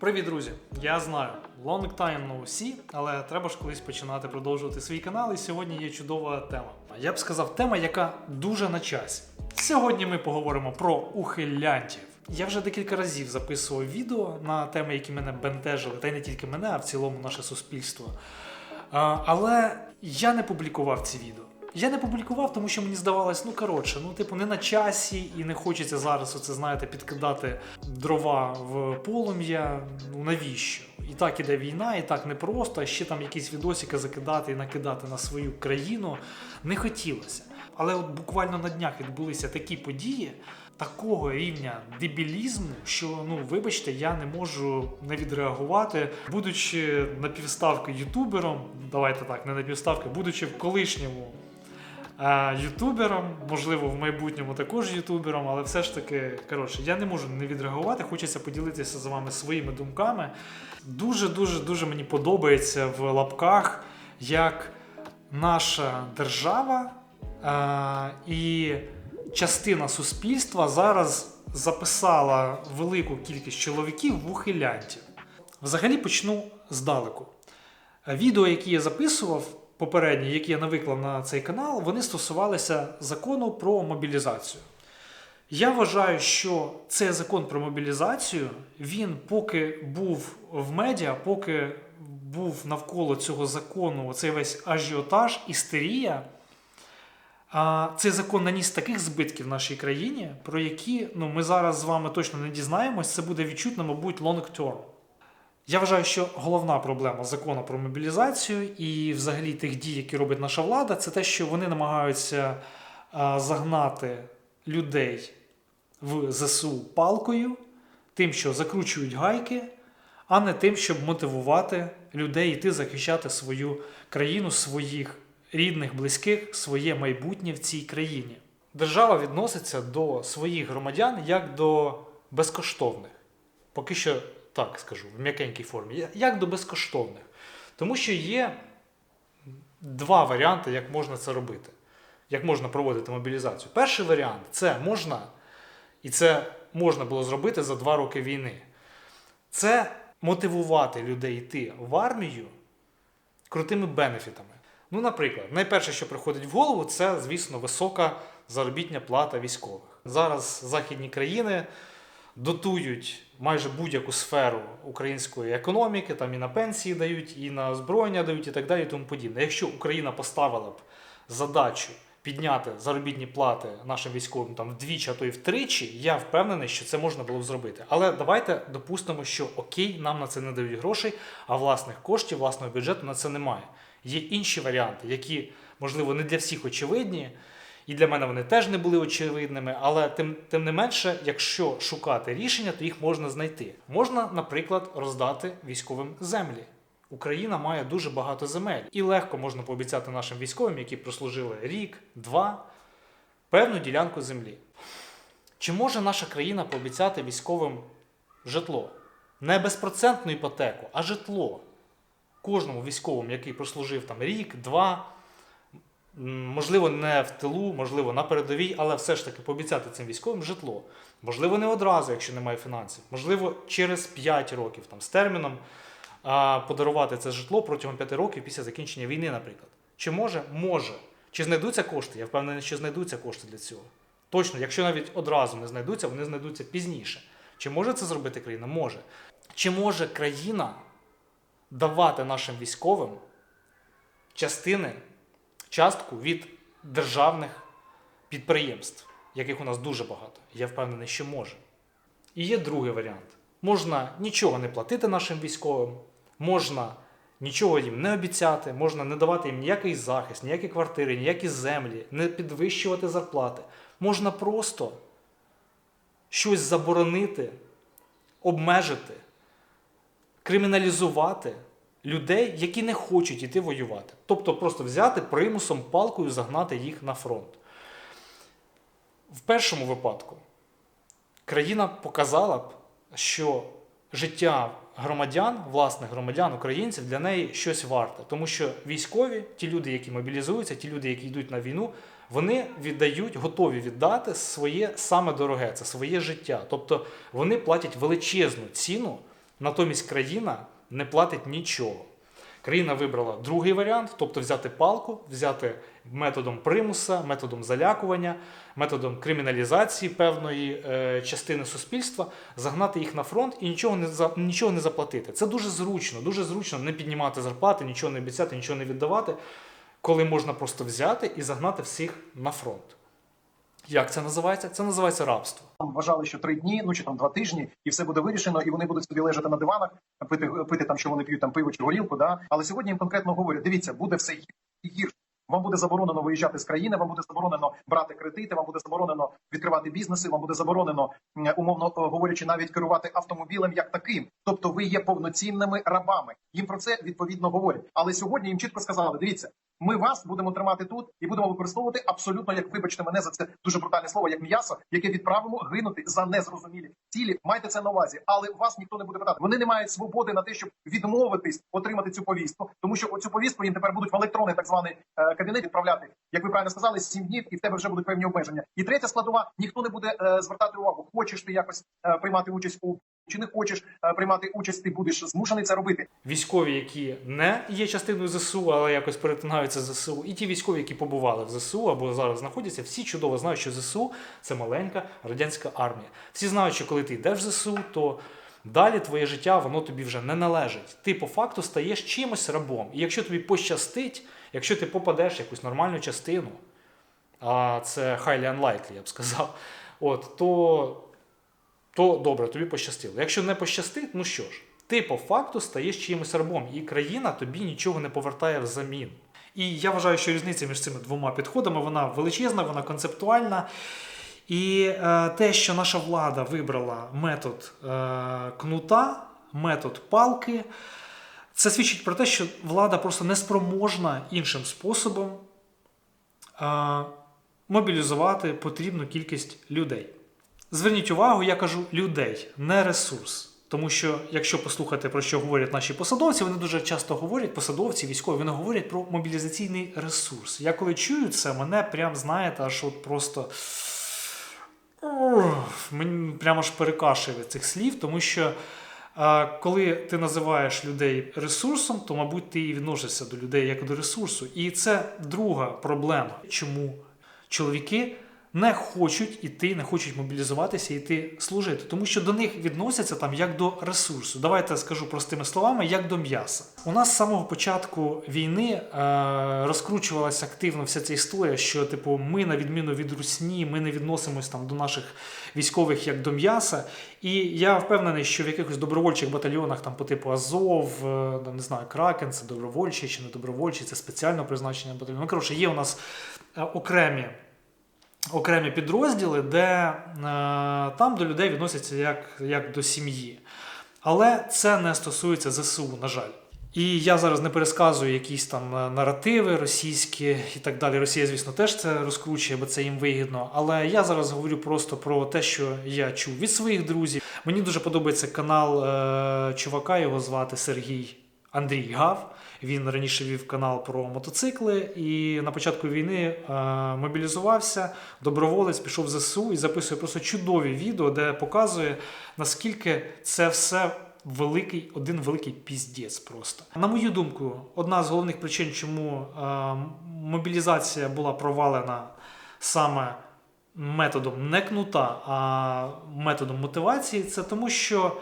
Привіт, друзі! Я знаю, long time no see, але треба ж колись починати продовжувати свій канал. І сьогодні є чудова тема. Я б сказав, тема, яка дуже на часі. Сьогодні ми поговоримо про ухилянтів. Я вже декілька разів записував відео на теми, які мене бентежили, та й не тільки мене, а в цілому наше суспільство. Але я не публікував ці відео. Я не публікував, тому що мені здавалось, ну коротше, ну типу не на часі, і не хочеться зараз оце, знаєте, підкидати дрова в полум'я. Ну навіщо? І так іде війна, і так непросто, а ще там якісь відосики закидати і накидати на свою країну не хотілося. Але от буквально на днях відбулися такі події, такого рівня дебілізму, що ну вибачте, я не можу не відреагувати, будучи напівставки ютубером, давайте так, не напівставки, будучи в колишньому ютубером, можливо, в майбутньому також ютубером, але все ж таки, коротше, я не можу не відреагувати. Хочеться поділитися з вами своїми думками. Дуже, дуже, дуже мені подобається в лапках, як наша держава е, і частина суспільства зараз записала велику кількість чоловіків в ухилянтів. Взагалі почну здалеку. Відео, які я записував, попередні, які я навиклав на цей канал, вони стосувалися закону про мобілізацію. Я вважаю, що цей закон про мобілізацію, він поки був в медіа, поки був навколо цього закону цей весь ажіотаж, істерія, цей закон наніс таких збитків в нашій країні, про які ну, ми зараз з вами точно не дізнаємось, це буде відчутно, мабуть, long term. Я вважаю, що головна проблема закону про мобілізацію і взагалі тих дій, які робить наша влада, це те, що вони намагаються загнати людей в ЗСУ палкою, тим, що закручують гайки, а не тим, щоб мотивувати людей йти захищати свою країну, своїх рідних, близьких, своє майбутнє в цій країні. Держава відноситься до своїх громадян як до безкоштовних. Поки що так скажу, в м'якенькій формі, як до безкоштовних. Тому що є два варіанти, як можна це робити, як можна проводити мобілізацію. Перший варіант це можна, і це можна було зробити за два роки війни. Це мотивувати людей йти в армію крутими бенефітами. Ну, наприклад, найперше, що приходить в голову, це, звісно, висока заробітня плата військових. Зараз західні країни дотують майже будь-яку сферу української економіки, там і на пенсії дають, і на озброєння дають, і так далі, і тому подібне. Якщо Україна поставила б задачу підняти заробітні плати нашим військовим там вдвічі, а то й втричі, я впевнений, що це можна було б зробити. Але давайте допустимо, що окей, нам на це не дають грошей, а власних коштів, власного бюджету на це немає. Є інші варіанти, які, можливо, не для всіх очевидні, і для мене вони теж не були очевидними, але тим, тим не менше, якщо шукати рішення, то їх можна знайти. Можна, наприклад, роздати військовим землі. Україна має дуже багато земель, і легко можна пообіцяти нашим військовим, які прослужили рік, два, певну ділянку землі. Чи може наша країна пообіцяти військовим житло? Не безпроцентну іпотеку, а житло кожному військовому, який прослужив там рік, два, можливо, не в тилу, можливо, на передовій, але все ж таки пообіцяти цим військовим житло. Можливо, не одразу, якщо немає фінансів, можливо, через 5 років там, з терміном а, подарувати це житло протягом 5 років після закінчення війни, наприклад. Чи може? Може. Чи знайдуться кошти? Я впевнений, що знайдуться кошти для цього. Точно, якщо навіть одразу не знайдуться, вони знайдуться пізніше. Чи може це зробити країна? Може. Чи може країна давати нашим військовим частини, частку від державних підприємств, яких у нас дуже багато. Я впевнений, що може. І є другий варіант: можна нічого не платити нашим військовим, можна нічого їм не обіцяти, можна не давати їм ніякий захист, ніякі квартири, ніякі землі, не підвищувати зарплати. Можна просто щось заборонити, обмежити криміналізувати людей, які не хочуть іти воювати. Тобто просто взяти примусом палкою загнати їх на фронт. В першому випадку країна показала б, що життя громадян, власних громадян, українців для неї щось варте. Тому що військові, ті люди, які мобілізуються, ті люди, які йдуть на війну, вони віддають, готові віддати своє саме дороге, це своє життя. Тобто вони платять величезну ціну Натомість країна не платить нічого. Країна вибрала другий варіант, тобто взяти палку, взяти методом примуса, методом залякування, методом криміналізації певної е, частини суспільства, загнати їх на фронт і нічого не за нічого не заплатити. Це дуже зручно, дуже зручно не піднімати зарплати, нічого не обіцяти, нічого не віддавати, коли можна просто взяти і загнати всіх на фронт. Як це називається? Це називається рабство. Там вважали, що три дні, ну чи там два тижні, і все буде вирішено, і вони будуть собі лежати на диванах, пити пити там, що вони п'ють там пиво чи горілку. Да? Але сьогодні їм конкретно говорять: дивіться, буде все гірше. Вам буде заборонено виїжджати з країни, вам буде заборонено брати кредити, вам буде заборонено відкривати бізнеси, вам буде заборонено, умовно е, говорячи, навіть керувати автомобілем як таким. Тобто ви є повноцінними рабами. Їм про це відповідно говорять. Але сьогодні їм чітко сказали: дивіться, ми вас будемо тримати тут і будемо використовувати абсолютно, як вибачте мене за це дуже брутальне слово, як м'ясо, яке відправимо гинути за незрозумілі цілі. Майте це на увазі, але вас ніхто не буде питати. Вони не мають свободи на те, щоб відмовитись отримати цю повістку, тому що оцю повістку їм тепер будуть в електронний так званий е, кабінет відправляти. Як ви правильно сказали, сім днів, і в тебе вже будуть певні обмеження. І третя складова: ніхто не буде е, звертати увагу. Хочеш ти якось е, приймати участь у чи не хочеш е, приймати участь, ти будеш змушений це робити. Військові, які не є частиною ЗСУ, але якось перетинаються з ЗСУ, і ті військові, які побували в ЗСУ або зараз знаходяться, всі чудово знають, що ЗСУ це маленька радянська армія. Всі знають, що коли ти йдеш в ЗСУ, то далі твоє життя воно тобі вже не належить. Ти по факту стаєш чимось рабом. І якщо тобі пощастить, якщо ти попадеш в якусь нормальну частину, а це highly unlikely, я б сказав, от, то то добре, тобі пощастило. Якщо не пощастить, ну що ж, ти по факту стаєш чимось рабом, і країна тобі нічого не повертає взамін. І я вважаю, що різниця між цими двома підходами вона величезна, вона концептуальна. І е, те, що наша влада вибрала метод е, кнута, метод палки, це свідчить про те, що влада просто неспроможна іншим способом е, мобілізувати потрібну кількість людей. Зверніть увагу, я кажу людей, не ресурс. Тому що, якщо послухати про що говорять наші посадовці, вони дуже часто говорять, посадовці, військові, вони говорять про мобілізаційний ресурс. Я коли чую це, мене прям знаєте, аж от просто мені прямо аж перекашує цих слів, тому що коли ти називаєш людей ресурсом, то, мабуть, ти і відносишся до людей як до ресурсу. І це друга проблема, чому чоловіки не хочуть іти, не хочуть мобілізуватися і йти служити, тому що до них відносяться там як до ресурсу. Давайте скажу простими словами, як до м'яса. У нас з самого початку війни е, розкручувалася активно вся ця історія, що типу ми, на відміну від русні, ми не відносимось там до наших військових як до м'яса. І я впевнений, що в якихось добровольчих батальйонах, там по типу Азов, е, не знаю, Кракен, це добровольчий чи не добровольчий, це спеціально призначення батальйону. Ну, коротше, є у нас е, окремі окремі підрозділи, де е, там до людей відносяться як, як до сім'ї. Але це не стосується ЗСУ, на жаль. І я зараз не пересказую якісь там е, наративи російські і так далі. Росія, звісно, теж це розкручує, бо це їм вигідно. Але я зараз говорю просто про те, що я чув від своїх друзів. Мені дуже подобається канал е, чувака, його звати Сергій Андрій Гав. Він раніше вів канал про мотоцикли і на початку війни е, мобілізувався, доброволець пішов в ЗСУ і записує просто чудові відео, де показує, наскільки це все великий, один великий піздець просто. На мою думку, одна з головних причин, чому е, мобілізація була провалена саме методом не кнута, а методом мотивації, це тому, що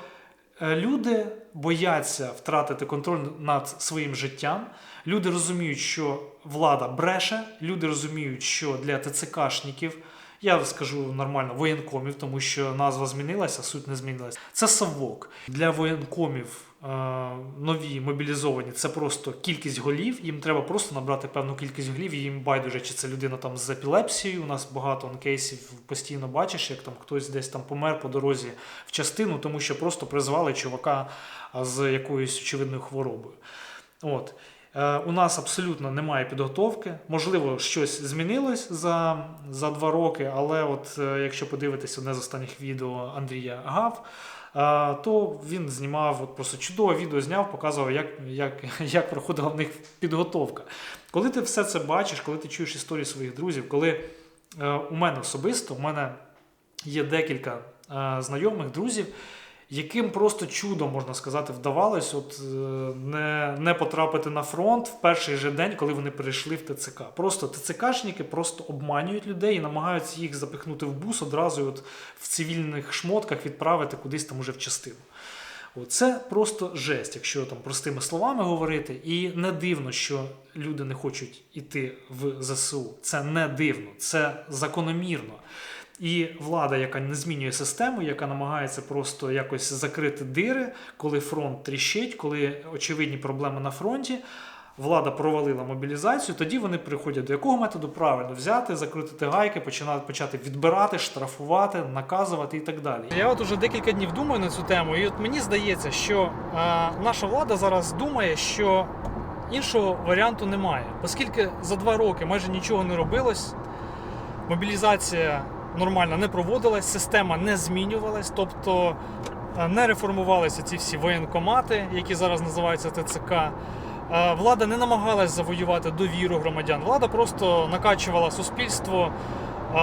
Люди бояться втратити контроль над своїм життям. Люди розуміють, що влада бреше. Люди розуміють, що для ТЦКшників, я скажу нормально, воєнкомів, тому що назва змінилася, суть не змінилася. Це совок. Для воєнкомів е, нові мобілізовані це просто кількість голів. Їм треба просто набрати певну кількість голів. Їм байдуже, чи це людина там з епілепсією. У нас багато кейсів постійно бачиш, як там хтось десь там помер по дорозі в частину, тому що просто призвали чувака з якоюсь очевидною хворобою. От. Е, У нас абсолютно немає підготовки. Можливо, щось змінилось за за два роки, але от е, якщо подивитися одне з останніх відео Андрія Гав, е, то він знімав от просто чудове відео, зняв, показував, як, як, як проходила в них підготовка. Коли ти все це бачиш, коли ти чуєш історії своїх друзів, коли у мене особисто у мене є декілька знайомих друзів, яким просто чудом, можна сказати, вдавалось от, е, не, не потрапити на фронт в перший же день, коли вони прийшли в ТЦК. Просто ТЦКшники просто обманюють людей і намагаються їх запихнути в бус одразу от в цивільних шмотках відправити кудись там уже в частину. Це просто жесть, якщо там простими словами говорити. І не дивно, що люди не хочуть іти в ЗСУ. Це не дивно, це закономірно. І влада, яка не змінює систему, яка намагається просто якось закрити дири, коли фронт тріщить, коли очевидні проблеми на фронті. Влада провалила мобілізацію, тоді вони приходять до якого методу правильно взяти, закрутити гайки, починати почати відбирати, штрафувати, наказувати і так далі. Я от уже декілька днів думаю на цю тему, і от мені здається, що е, наша влада зараз думає, що іншого варіанту немає, оскільки за два роки майже нічого не робилось, мобілізація нормально не проводилась, система не змінювалась, тобто е, не реформувалися ці всі воєнкомати, які зараз називаються ТЦК. Е, Влада не намагалась завоювати довіру громадян. Влада просто накачувала суспільство е,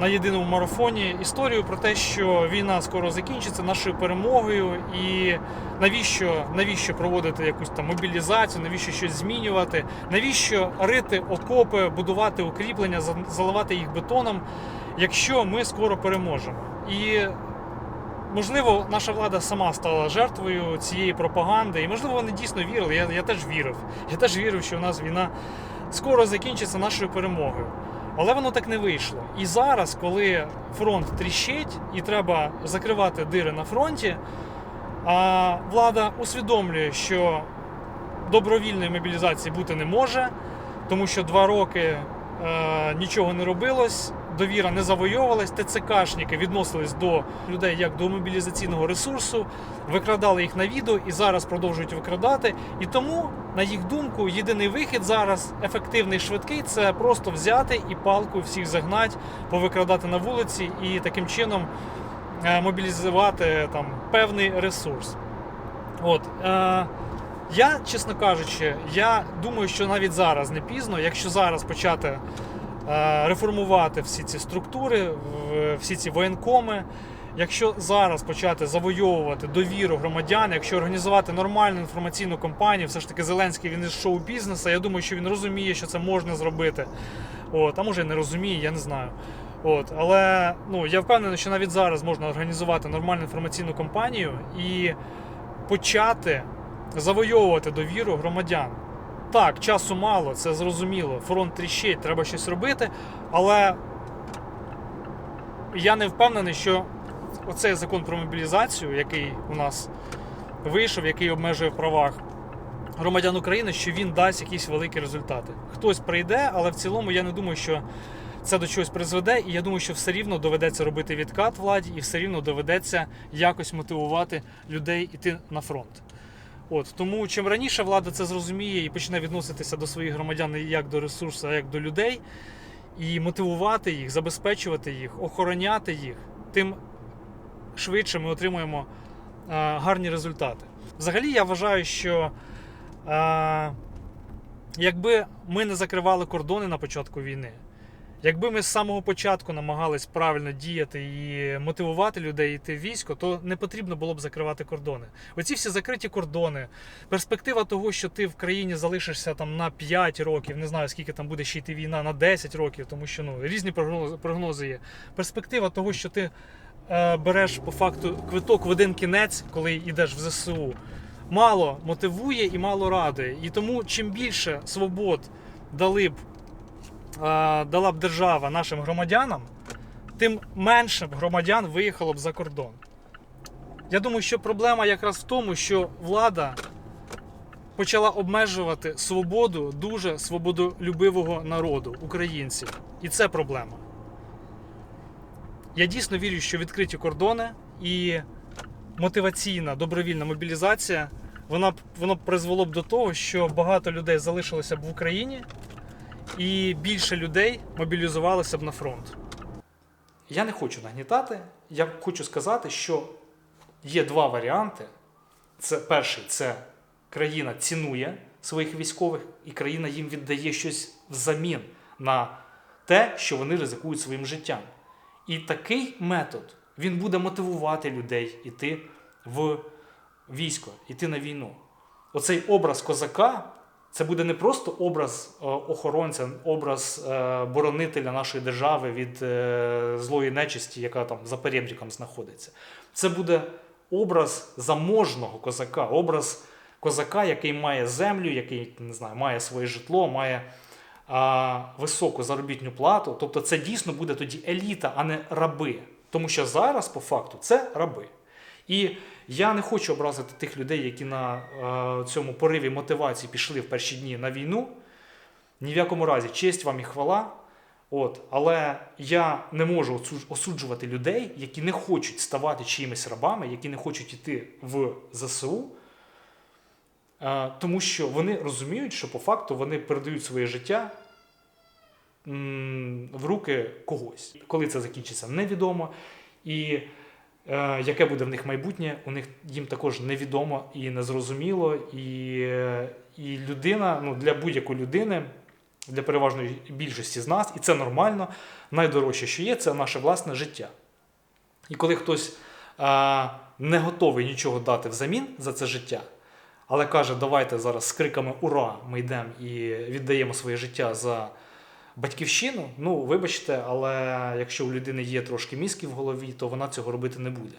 на єдиному марафоні історію про те, що війна скоро закінчиться нашою перемогою, і навіщо, навіщо проводити якусь там мобілізацію, навіщо щось змінювати, навіщо рити окопи, будувати укріплення, заливати їх бетоном, якщо ми скоро переможемо. І Можливо, наша влада сама стала жертвою цієї пропаганди, і можливо вони дійсно вірили. Я, я теж вірив. Я теж вірив, що у нас війна скоро закінчиться нашою перемогою. Але воно так не вийшло. І зараз, коли фронт тріщить і треба закривати дири на фронті, а влада усвідомлює, що добровільної мобілізації бути не може, тому що два роки е, нічого не робилось, довіра не завойовувалась, ТЦКшники відносились до людей як до мобілізаційного ресурсу, викрадали їх на відео і зараз продовжують викрадати. І тому, на їх думку, єдиний вихід зараз ефективний, швидкий це просто взяти і палку всіх загнати, повикрадати на вулиці і таким чином е, мобілізувати там певний ресурс. От. Е, я, чесно кажучи, я думаю, що навіть зараз не пізно, якщо зараз почати реформувати всі ці структури, всі ці воєнкоми, якщо зараз почати завойовувати довіру громадян, якщо організувати нормальну інформаційну кампанію, все ж таки Зеленський він із шоу-бізнесу, я думаю, що він розуміє, що це можна зробити. От, а може не розуміє, я не знаю. От, але ну, я впевнений, що навіть зараз можна організувати нормальну інформаційну кампанію і почати завойовувати довіру громадян. Так, часу мало, це зрозуміло. Фронт тріщить, треба щось робити. Але я не впевнений, що оцей закон про мобілізацію, який у нас вийшов, який обмежує в правах громадян України, що він дасть якісь великі результати. Хтось прийде, але в цілому я не думаю, що це до чогось призведе, і я думаю, що все рівно доведеться робити відкат владі, і все рівно доведеться якось мотивувати людей іти на фронт. От тому чим раніше влада це зрозуміє і почне відноситися до своїх громадян не як до ресурсу, а як до людей, і мотивувати їх, забезпечувати їх, охороняти їх, тим швидше ми отримуємо е, гарні результати. Взагалі, я вважаю, що е, якби ми не закривали кордони на початку війни, Якби ми з самого початку намагались правильно діяти і мотивувати людей йти в військо, то не потрібно було б закривати кордони. Оці всі закриті кордони, перспектива того, що ти в країні залишишся там на 5 років, не знаю скільки там буде ще йти війна, на 10 років, тому що ну різні прогнози, є. Перспектива того, що ти е, береш по факту квиток в один кінець, коли йдеш в ЗСУ, мало мотивує і мало радує. І тому чим більше свобод дали б дала б держава нашим громадянам, тим менше б громадян виїхало б за кордон. Я думаю, що проблема якраз в тому, що влада почала обмежувати свободу дуже свободолюбивого народу, українців. І це проблема. Я дійсно вірю, що відкриті кордони і мотиваційна добровільна мобілізація вона воно призвело б до того, що багато людей залишилося б в Україні, і більше людей мобілізувалося б на фронт. Я не хочу нагнітати. Я хочу сказати, що є два варіанти. Це перший це країна цінує своїх військових, і країна їм віддає щось взамін на те, що вони ризикують своїм життям. І такий метод він буде мотивувати людей йти в військо, йти на війну. Оцей образ козака це буде не просто образ е, охоронця, образ е, боронителя нашої держави від е, злої нечисті, яка там за перебріком знаходиться. Це буде образ заможного козака, образ козака, який має землю, який не знаю, має своє житло, має високу заробітну плату. Тобто це дійсно буде тоді еліта, а не раби. Тому що зараз, по факту, це раби. І я не хочу образити тих людей, які на е, цьому пориві мотивації пішли в перші дні на війну. Ні в якому разі честь вам і хвала. От, але я не можу осуджувати людей, які не хочуть ставати чиїмись рабами, які не хочуть йти в ЗСУ, е, тому що вони розуміють, що по факту вони передають своє життя в руки когось. Коли це закінчиться, невідомо. І яке буде в них майбутнє, у них їм також невідомо і незрозуміло. І, е, і людина, ну для будь-якої людини, для переважної більшості з нас, і це нормально, найдорожче, що є, це наше власне життя. І коли хтось е, не готовий нічого дати взамін за це життя, але каже, давайте зараз з криками Ура! Ми йдемо і віддаємо своє життя за батьківщину. Ну, вибачте, але якщо у людини є трошки мізків в голові, то вона цього робити не буде.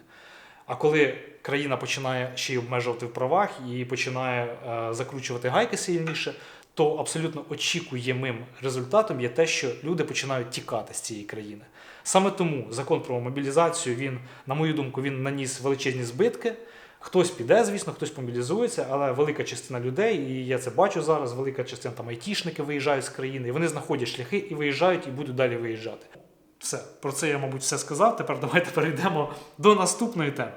А коли країна починає ще й обмежувати в правах і починає е, закручувати гайки сильніше, то абсолютно очікуємим результатом є те, що люди починають тікати з цієї країни. Саме тому закон про мобілізацію він, на мою думку, він наніс величезні збитки. Хтось піде, звісно, хтось мобілізується, але велика частина людей, і я це бачу зараз, велика частина там айтішники виїжджають з країни, і вони знаходять шляхи і виїжджають, і будуть далі виїжджати. Все, про це я, мабуть, все сказав. Тепер давайте перейдемо до наступної теми.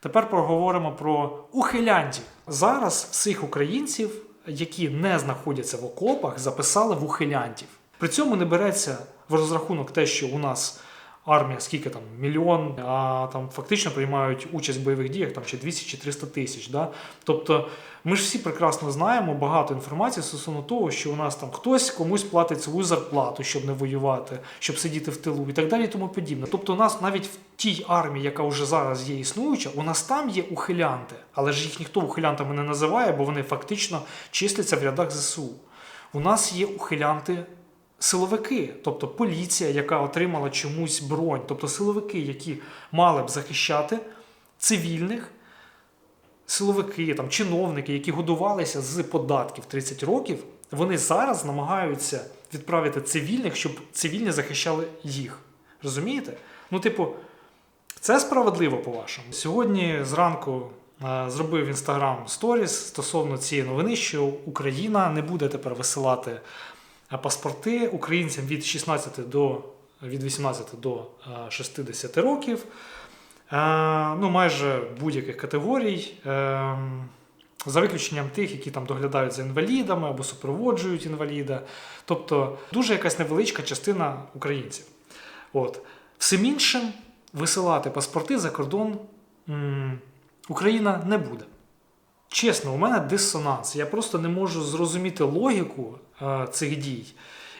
Тепер поговоримо про ухилянтів. Зараз всіх українців, які не знаходяться в окопах, записали в ухилянтів. При цьому не береться в розрахунок те, що у нас армія скільки там мільйон, а там фактично приймають участь в бойових діях там чи 200 чи 300 тисяч. Да? Тобто ми ж всі прекрасно знаємо багато інформації стосовно того, що у нас там хтось комусь платить свою зарплату, щоб не воювати, щоб сидіти в тилу і так далі, і тому подібне. Тобто, у нас навіть в тій армії, яка вже зараз є існуюча, у нас там є ухилянти, але ж їх ніхто ухилянтами не називає, бо вони фактично числяться в рядах ЗСУ. У нас є ухилянти силовики, тобто поліція, яка отримала чомусь бронь, тобто силовики, які мали б захищати цивільних, силовики, там, чиновники, які годувалися з податків 30 років, вони зараз намагаються відправити цивільних, щоб цивільні захищали їх. Розумієте? Ну, типу, це справедливо по-вашому. Сьогодні зранку е, зробив інстаграм сторіс стосовно цієї новини, що Україна не буде тепер висилати паспорти українцям від 16 до від 18 до е, 60 років. Е, ну, майже будь-яких категорій. Е, за виключенням тих, які там доглядають за інвалідами або супроводжують інваліда. Тобто дуже якась невеличка частина українців. От. Всім іншим висилати паспорти за кордон Україна не буде. Чесно, у мене дисонанс. Я просто не можу зрозуміти логіку е, цих дій.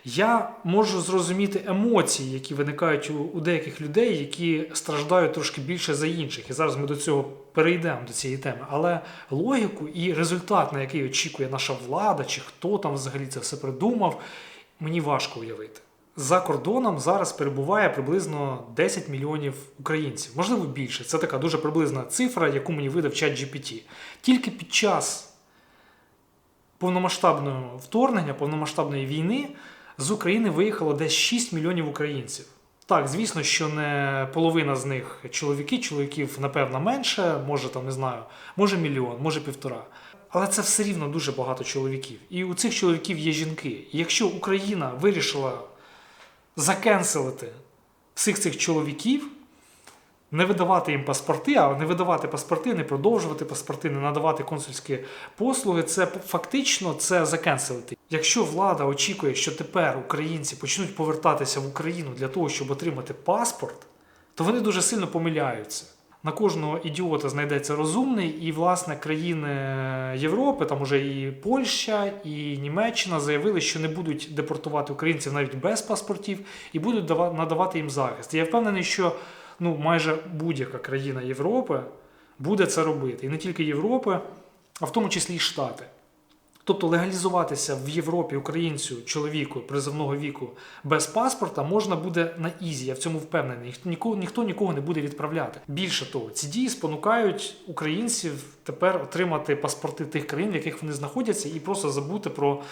Я можу зрозуміти емоції, які виникають у, у деяких людей, які страждають трошки більше за інших. І зараз ми до цього перейдемо до цієї теми. Але логіку і результат, на який очікує наша влада, чи хто там взагалі це все придумав, мені важко уявити. За кордоном зараз перебуває приблизно 10 мільйонів українців, можливо більше. Це така дуже приблизна цифра, яку мені видав чат GPT. Тільки під час повномасштабного вторгнення, повномасштабної війни з України виїхало десь 6 мільйонів українців. Так, звісно, що не половина з них чоловіки, чоловіків, напевно, менше, може там не знаю, може мільйон, може півтора. Але це все рівно дуже багато чоловіків. І у цих чоловіків є жінки. І якщо Україна вирішила закенселити всіх цих чоловіків, не видавати їм паспорти, а не видавати паспорти, не продовжувати паспорти, не надавати консульські послуги, це фактично це закенселити. Якщо влада очікує, що тепер українці почнуть повертатися в Україну для того, щоб отримати паспорт, то вони дуже сильно помиляються. На кожного ідіота знайдеться розумний, і власне країни Європи, там уже і Польща, і Німеччина заявили, що не будуть депортувати українців навіть без паспортів і будуть дава- надавати їм захист. Я впевнений, що ну, майже будь-яка країна Європи буде це робити. І не тільки Європи, а в тому числі і Штати. Тобто легалізуватися в Європі українцю, чоловіку призовного віку без паспорта можна буде на ізі. Я в цьому впевнений. Ніхто нікого, ніхто нікого не буде відправляти. Більше того, ці дії спонукають українців тепер отримати паспорти тих країн, в яких вони знаходяться, і просто забути про,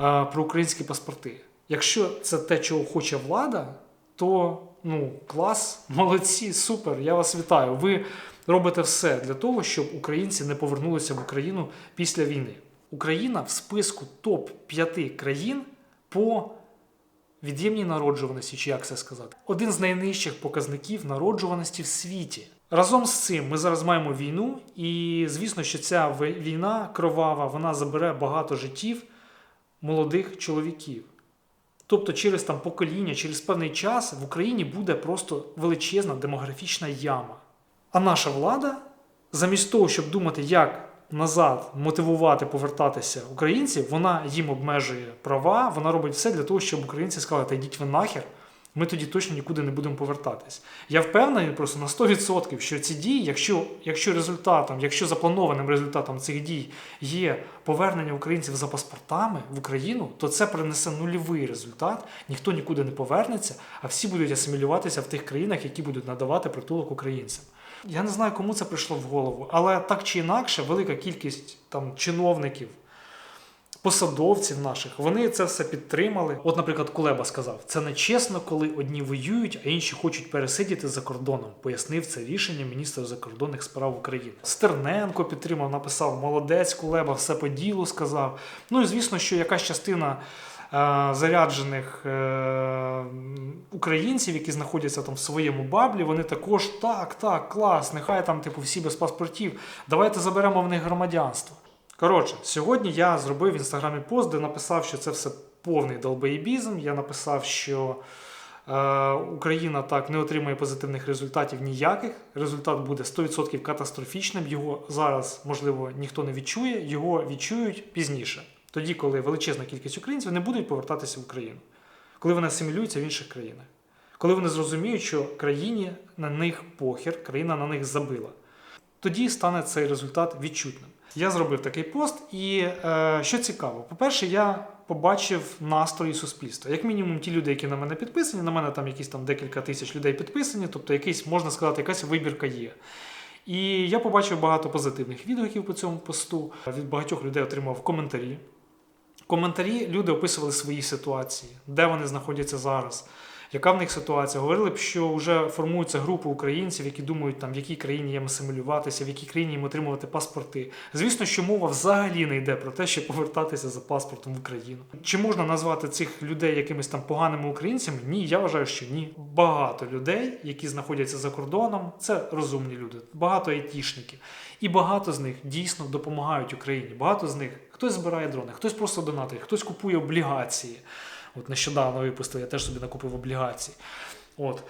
е, про українські паспорти. Якщо це те, чого хоче влада, то ну клас, молодці, супер. Я вас вітаю. Ви робите все для того, щоб українці не повернулися в Україну після війни. Україна в списку топ 5 країн по від'ємній народжуваності, чи як це сказати, один з найнижчих показників народжуваності в світі. Разом з цим ми зараз маємо війну, і звісно, що ця війна кровава вона забере багато життів молодих чоловіків. Тобто, через там покоління, через певний час в Україні буде просто величезна демографічна яма. А наша влада, замість того, щоб думати, як назад мотивувати повертатися українців, вона їм обмежує права, вона робить все для того, щоб українці сказали, та йдіть ви нахер, ми тоді точно нікуди не будемо повертатись. Я впевнений просто на 100%, що ці дії, якщо, якщо результатом, якщо запланованим результатом цих дій є повернення українців за паспортами в Україну, то це принесе нульовий результат. Ніхто нікуди не повернеться, а всі будуть асимілюватися в тих країнах, які будуть надавати притулок українцям. Я не знаю, кому це прийшло в голову, але так чи інакше, велика кількість там чиновників, посадовців наших, вони це все підтримали. От, наприклад, Кулеба сказав: це не чесно, коли одні воюють, а інші хочуть пересидіти за кордоном. Пояснив це рішення міністра закордонних справ України. Стерненко підтримав, написав молодець Кулеба, все по ділу сказав. Ну і звісно, що якась частина. е, Заряджених е, українців, які знаходяться там в своєму баблі, вони також так, так, клас, нехай там, типу, всі без паспортів. Давайте заберемо в них громадянство. Коротше, сьогодні я зробив в інстаграмі пост, де написав, що це все повний долбоєбізм. Я написав, що е, Україна так не отримує позитивних результатів ніяких. Результат буде 100% катастрофічним. Його зараз, можливо, ніхто не відчує, його відчують пізніше. Тоді, коли величезна кількість українців не будуть повертатися в Україну, коли вони асимілюються в інших країнах, коли вони зрозуміють, що країні на них похер, країна на них забила тоді стане цей результат відчутним. Я зробив такий пост, і е, що цікаво, по-перше, я побачив настрої суспільства. Як мінімум, ті люди, які на мене підписані, на мене там якісь там декілька тисяч людей підписані, тобто якийсь, можна сказати, якась вибірка є. І я побачив багато позитивних відгуків по цьому посту. Від багатьох людей отримав коментарі. Коментарі люди описували свої ситуації, де вони знаходяться зараз, яка в них ситуація. Говорили б, що вже формуються групи українців, які думають, там, в якій країні їм асимілюватися, в якій країні їм отримувати паспорти. Звісно, що мова взагалі не йде про те, щоб повертатися за паспортом в Україну. Чи можна назвати цих людей якимись там поганими українцями? Ні, я вважаю, що ні. Багато людей, які знаходяться за кордоном, це розумні люди, багато айтішників. І багато з них дійсно допомагають Україні. Багато з них хтось збирає дрони, хтось просто донатить, хтось купує облігації. От нещодавно випустив, я теж собі накупив облігації. От.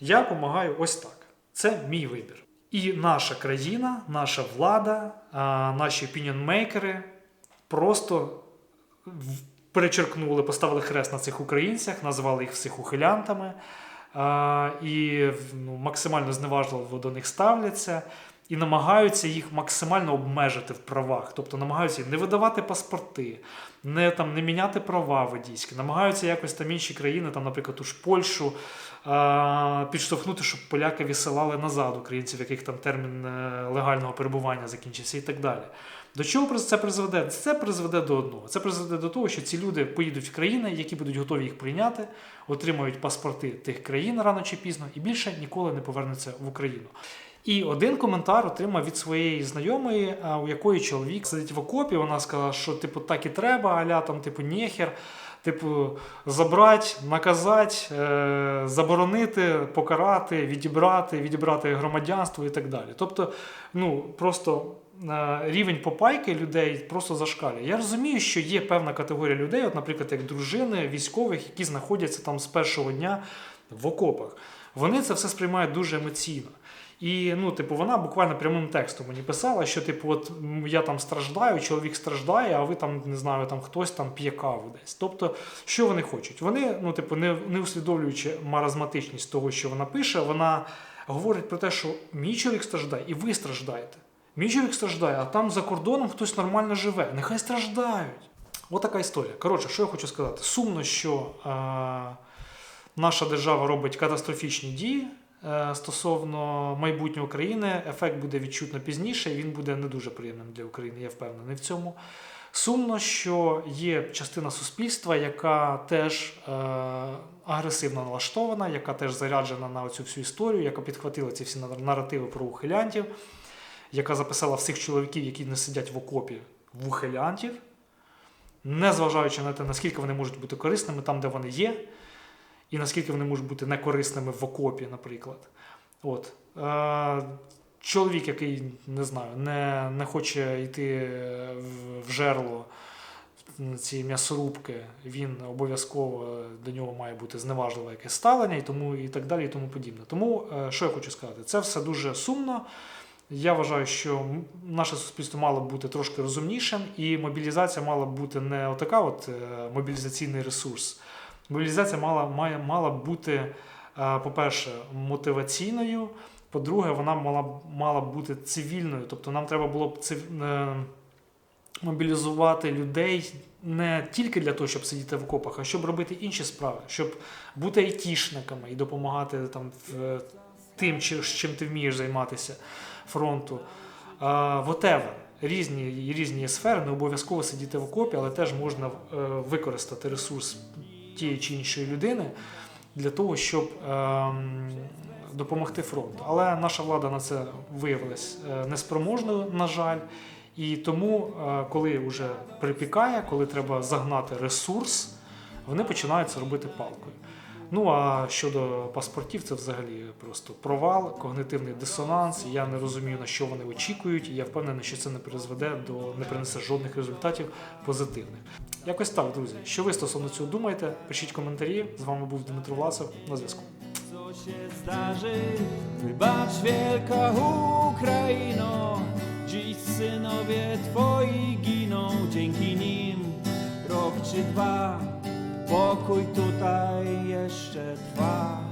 Я допомагаю ось так. Це мій вибір. І наша країна, наша влада, наші опініонмейкери просто перечеркнули, поставили хрест на цих українцях, назвали їх всіх ухилянтами і ну, максимально зневажливо до них ставляться. І намагаються їх максимально обмежити в правах, тобто намагаються не видавати паспорти, не там не міняти права водійські, намагаються якось там інші країни, там, наприклад, ту ж Польщу, а, підштовхнути, щоб поляки відсилали назад українців, яких там термін е, легального перебування закінчився, і так далі. До чого це призведе? Це призведе до одного. Це призведе до того, що ці люди поїдуть в країни, які будуть готові їх прийняти, отримають паспорти тих країн рано чи пізно, і більше ніколи не повернуться в Україну. І один коментар отримав від своєї знайомої, у якої чоловік сидить в окопі. Вона сказала, що типу так і треба, аля там, типу, нєхер, типу, забрати, наказати, е- заборонити, покарати, відібрати, відібрати громадянство і так далі. Тобто, ну просто е, рівень попайки людей просто зашкалює. Я розумію, що є певна категорія людей, от, наприклад, як дружини військових, які знаходяться там з першого дня в окопах. Вони це все сприймають дуже емоційно. І ну, типу, вона буквально прямим текстом мені писала, що типу, от я там страждаю, чоловік страждає, а ви там не знаю, там хтось там п'є каву десь. Тобто, що вони хочуть? Вони, ну, типу, не, не усвідомлюючи маразматичність того, що вона пише, вона говорить про те, що мій чоловік страждає, і ви страждаєте. Мій чоловік страждає, а там за кордоном хтось нормально живе. Нехай страждають. Ось така історія. Коротше, що я хочу сказати? Сумно, що е, наша держава робить катастрофічні дії стосовно майбутнього країни. Ефект буде відчутно пізніше, і він буде не дуже приємним для України, я впевнений в цьому. Сумно, що є частина суспільства, яка теж е, агресивно налаштована, яка теж заряджена на цю всю історію, яка підхватила ці всі нар- наративи про ухилянтів, яка записала всіх чоловіків, які не сидять в окопі, в ухилянтів, незважаючи на те, наскільки вони можуть бути корисними там, де вони є, і наскільки вони можуть бути некорисними в окопі, наприклад. От. Е, чоловік, який не знаю, не, не хоче йти в, жерло на ці м'ясорубки, він обов'язково до нього має бути зневажливе якесь ставлення і тому і так далі, і тому подібне. Тому е, що я хочу сказати, це все дуже сумно. Я вважаю, що наше суспільство мало б бути трошки розумнішим, і мобілізація мала б бути не отака, от е, мобілізаційний ресурс. Мобілізація мала, має, мала бути, е, по-перше, мотиваційною. По-друге, вона мала, мала бути цивільною. Тобто нам треба було б цив... е, мобілізувати людей не тільки для того, щоб сидіти в окопах, а щоб робити інші справи, щоб бути айтішниками і допомагати там в тим, чи- чим ти вмієш займатися фронту. А, Whatever. Різні, різні сфери, не обов'язково сидіти в окопі, але теж можна е, використати ресурс тієї чи іншої людини для того, щоб ем, допомогти фронту. Але наша влада на це виявилась е, неспроможною, на жаль. І тому, е, коли вже припікає, коли треба загнати ресурс, вони починають це робити палкою. Ну а щодо паспортів, це взагалі просто провал, когнитивний дисонанс. Я не розумію, на що вони очікують, і я впевнений, що це не призведе до не принесе жодних результатів позитивних. Якось так, друзі. Що ви стосовно цього думаєте? Пишіть коментарі. З вами був Дмитро Власов. На зв'язку. się zdarzy. Wybacz wielka Ukraino, dziś synowie twoi giną, dzięki nim rok czy dwa, pokój tutaj jeszcze trwa.